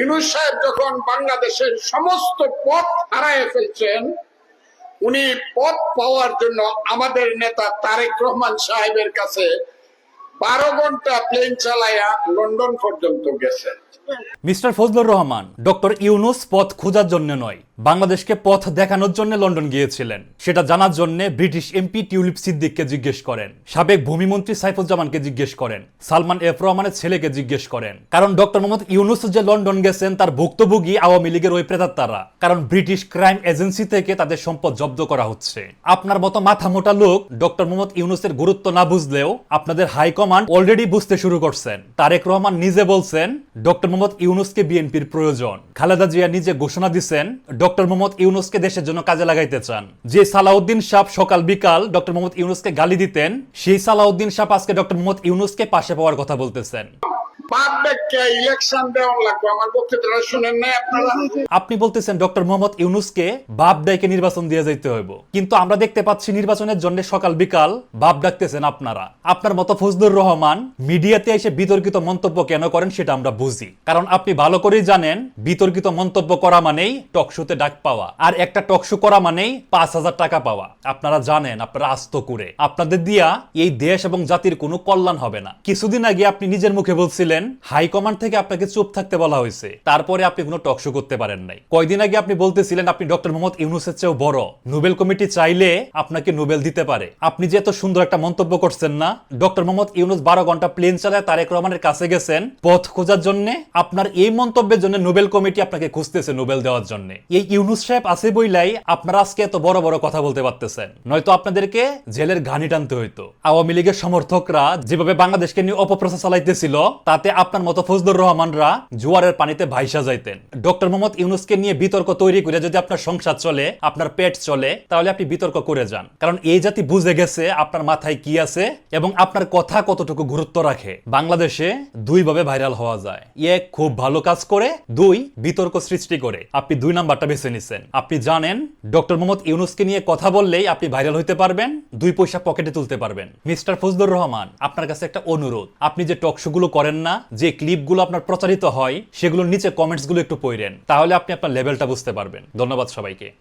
ইউনুস সাহেব যখন বাংলাদেশের সমস্ত পথ হারায় ফেলছেন, উনি পথ পাওয়ার জন্য আমাদের নেতা তারেক রহমান সাহেবের কাছে বারো ঘণ্টা প্লেন চালায়া লন্ডন পর্যন্ত গেছেন। মিস্টার ফজলুর রহমান, ডক্টর ইউনুস পথ খোঁজার জন্য নয়। বাংলাদেশকে পথ দেখানোর জন্য লন্ডন গিয়েছিলেন। সেটা জানার জন্য ব্রিটিশ এমপি টিউলিপ সিদ্দিককে জিজ্ঞেস করেন। সাবেক ভূমিমন্ত্রী সাইফুজ্জামানকে জিজ্ঞেস করেন। সালমান এফ রহমানের ছেলেকে জিজ্ঞেস করেন। কারণ ডক্টর মোহাম্মদ ইউনুস যে লন্ডন গেছেন, তার ভুক্তভোগী আওয়ামী লীগের ওই প্রেতাত্মারা। কারণ ব্রিটিশ ক্রাইম এজেন্সি থেকে তাদের সম্পদ জব্দ করা হচ্ছে। আপনার মতো মাথা মোটা লোক ডক্টর মোহাম্মদ ইউনুসের গুরুত্ব না বুঝলেও আপনাদের হাইকমান্ড অলরেডি বুঝতে শুরু করছেন। তারেক রহমান নিজে বলছেন, ডক্টর মোহাম্মদ ইউনুসকে বিএনপির প্রয়োজন। খালেদা জিয়া নিজে ঘোষণা দিচ্ছেন ডক্টর মোহাম্মদ ইউনুসকে দেশের জন্য কাজে লাগাইতে চান। যে সালাউদ্দিন সাহ সকাল বিকাল ডক্টর মোহাম্মদ ইউনুসকে গালি দিতেন, সেই সালাউদ্দিন সাহ আজকে ডক্টর মোহাম্মদ ইউনুসকে পাশে পাওয়ার কথা বলতেছেন। আপনি বলতেছেন ডক্টর মোহাম্মদ ইউনুসকে নির্বাচন দিয়ে যাইতে হইব। কিন্তু আমরা দেখতে পাচ্ছি নির্বাচনের জন্য সকাল বিকাল বাপ ডাকতেছেন আপনারা। আপনার মতো ফজলুর রহমান মিডিয়াতে এসে বিতর্কিত মন্তব্য কেন করেন সেটা আমরা বুঝি। কারণ আপনি ভালো করেই জানেন, বিতর্কিত মন্তব্য করা মানেই টকশোতে ডাক পাওয়া। আর একটা টকশো করা মানেই পাঁচ হাজার টাকা পাওয়া। আপনারা জানেন, আপনারা আস্ত করে। আপনাদের দিয়া এই দেশ এবং জাতির কোনো কল্যাণ হবে না। কিছুদিন আগে আপনি নিজের মুখে বলছিলেন হাইকমান্ড থেকে আপনাকে চুপ থাকতে বলা হয়েছে। তারপরে আপনি কোনো টকশো করতে পারেন নাই। কয়দিন আগে আপনি বলতেছিলেন, আপনি ডক্টর মোহাম্মদ ইউনুসের চেয়েও বড়। নোবেল কমিটি চাইলে আপনাকে নোবেল দিতে পারে। আপনি যে এত সুন্দর একটা মন্তব্য করছেন না, ডক্টর মোহাম্মদ ইউনুস বারো ঘণ্টা প্লেন চালায় তারেক রহমানের কাছে গেছেন পথ খোঁজার জন্য। আপনার এই মন্তব্যের জন্য নোবেল কমিটি আপনাকে খুঁজতেছে নোবেল দেওয়ার জন্য। এই ইউনুস সাহেব আছে বইলাই আপনারা আজকে এত বড় বড় কথা বলতে পারতেছেন। নয়তো আপনাদেরকে জেলের ঘানি টানতে হইতো। আওয়ামী লীগের সমর্থকরা যেভাবে বাংলাদেশকে নিয়ে অপপ্রচার চালাইতেছিল, তাতে আপনার মতো ফজলুর রহমানরা জোয়ারের পানিতে ভাইসা যাইতেন। ডক্টর মোহাম্মদ ইউনুসকে নিয়ে বিতর্ক তৈরি করে যদি আপনার সংসার চলে, আপনার পেট চলে, তাহলে আপনি বিতর্ক করে যান। কারণ এই জাতি বুঝে গেছে আপনার মাথায় কি আছে এবং আপনার কথা কতটুকু গুরুত্ব রাখে। বাংলাদেশে দুই ভাবে ভাইরাল হওয়া যায়। এক, খুব ভালো কাজ করে। দুই, বিতর্ক সৃষ্টি করে। আপনি দুই নাম্বারটা বেছে নিছেন। আপনি জানেন, ডক্টর মোহাম্মদ ইউনুসকে নিয়ে কথা বললেই আপনি ভাইরাল হইতে পারবেন, দুই পয়সা পকেটে তুলতে পারবেন। মিস্টার ফজলুর রহমান, আপনার কাছে একটা অনুরোধ। আপনি যে টকশোগুলো করেন না, যে ক্লিপগুলো আপনার প্রচারিত হয় সেগুলোর নিচে কমেন্টসগুলো একটু পড়েন, তাহলে আপনি আপনার লেভেলটা বুঝতে পারবেন। ধন্যবাদ সবাইকে।